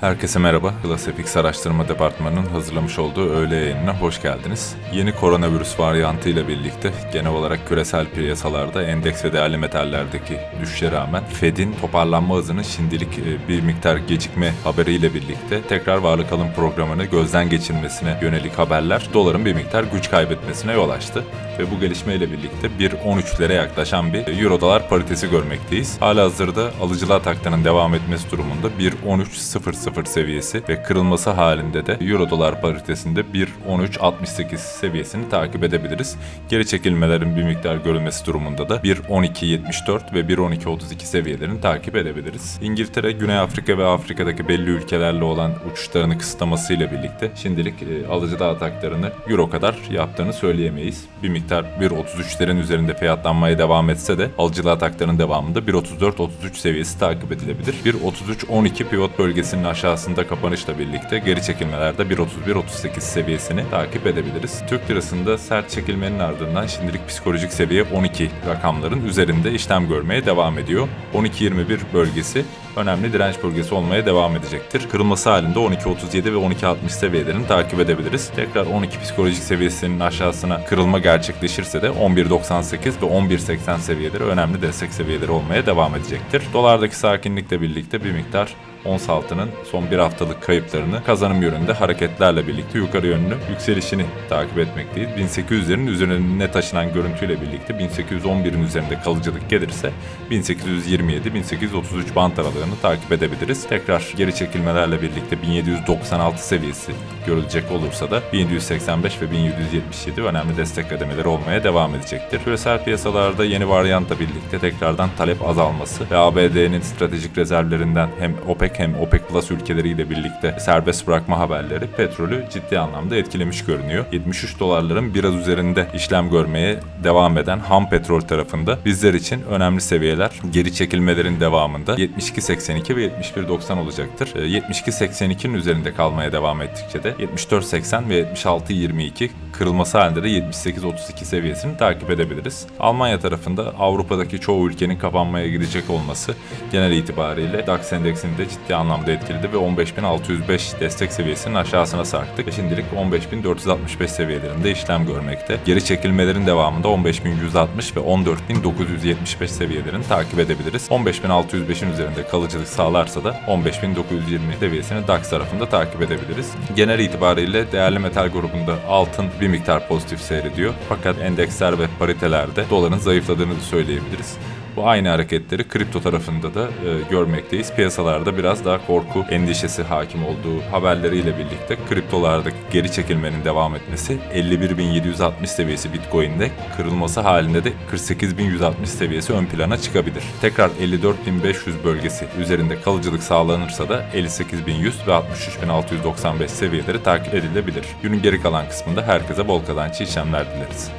Herkese merhaba. Klasifix Araştırma Departmanı'nın hazırlamış olduğu öğle yayınına hoş geldiniz. Yeni koronavirüs varyantı ile birlikte genel olarak küresel piyasalarda endeks ve değerli metallerdeki düşüşe rağmen Fed'in toparlanma hızının şimdilik e, bir miktar gecikme haberiyle birlikte tekrar varlık alım programını gözden geçirmesine yönelik haberler doların bir miktar güç kaybetmesine yol açtı. Ve bu gelişmeyle birlikte 1.13'lere yaklaşan bir euro dolar paritesi görmekteyiz. Hala hazırda alıcılar taktının devam etmesi durumunda 1.13.00 seviyesi ve kırılması halinde de euro dolar paritesinde 1.13.68 seviyesini takip edebiliriz. Geri çekilmelerin bir miktar görülmesi durumunda da 1.12.74 ve 1.12.32 seviyelerini takip edebiliriz. İngiltere, Güney Afrika ve Afrika'daki belli ülkelerle olan uçuşlarını kısıtlamasıyla birlikte şimdilik e, alıcılar ataklarını euro kadar yaptığını söyleyemeyiz. Bir miktar 1.33'lerin üzerinde fiyatlanmaya devam etse de alıcılar ataklarının devamında 1.34-33 seviyesi takip edilebilir. 1.33-12 pivot bölgesinin aşağısında kapanışla birlikte geri çekilmelerde 1.31-38 seviyesini takip edebiliriz. Türk lirasında sert çekilmenin ardından şimdilik psikolojik seviye 12 rakamların üzerinde işlem görmeye devam ediyor. 12.21 bölgesi önemli direnç bölgesi olmaya devam edecektir. Kırılması halinde 12.37 ve 12.60 seviyelerini takip edebiliriz. Tekrar 12 psikolojik seviyesinin aşağısına kırılma gerçekleşirse de 11.98 ve 11.80 seviyeleri önemli destek seviyeleri olmaya devam edecektir. Dolardaki sakinlikle birlikte bir miktar ons altının son bir haftalık kayıplarını kazanım yönünde hareketlerle birlikte yukarı yönlü yükselişini takip etmekteyiz. 1800'lerin üzerine taşınan görüntüyle birlikte 1811'in üzerinde kalıcılık gelirse 1827-1833 bant aralığını takip edebiliriz. Tekrar geri çekilmelerle birlikte 1796 seviyesi görülecek olursa da 1785 ve 1777 önemli destek kademeleri olmaya devam edecektir. Küresel piyasalarda yeni varyantla birlikte tekrardan talep azalması ve ABD'nin stratejik rezervlerinden hem OPEC hem OPEC Plus ülkeleriyle birlikte serbest bırakma haberleri petrolü ciddi anlamda etkilemiş görünüyor. 73 dolarların biraz üzerinde işlem görmeye devam eden ham petrol tarafında bizler için önemli seviyeler geri çekilmelerin devamında 72.82 ve 71.90 olacaktır. Ee, 72.82'nin üzerinde kalmaya devam ettikçe de 74.80 ve 76.22 kırılması halinde de 78.32 seviyesini takip edebiliriz. Almanya tarafında Avrupa'daki çoğu ülkenin kapanmaya gidecek olması genel itibariyle DAX endeksini de ciddi anlamda etkiledi ve 15.605 destek seviyesinin aşağısına sarktık. Ve şimdilik 15.465 seviyelerinde işlem görmekte. Geri çekilmelerin devamında 15.160 ve 14.975 seviyelerini takip edebiliriz. 15.605'in üzerinde kalıcılık sağlarsa da 15.920 seviyesini DAX tarafında takip edebiliriz. Genel itibariyle değerli metal grubunda altın bir miktar pozitif seyrediyor. Fakat endeksler ve paritelerde doların zayıfladığını söyleyebiliriz. Bu aynı hareketleri kripto tarafında da e, görmekteyiz. Piyasalarda biraz daha korku endişesi hakim olduğu haberleriyle birlikte kriptolardaki geri çekilmenin devam etmesi 51.760 seviyesi Bitcoin'de kırılması halinde de 48.160 seviyesi ön plana çıkabilir. Tekrar 54.500 bölgesi üzerinde kalıcılık sağlanırsa da 58.100 ve 63.695 seviyeleri takip edilebilir. Günün geri kalan kısmında herkese bol kazançlı işlemler dileriz.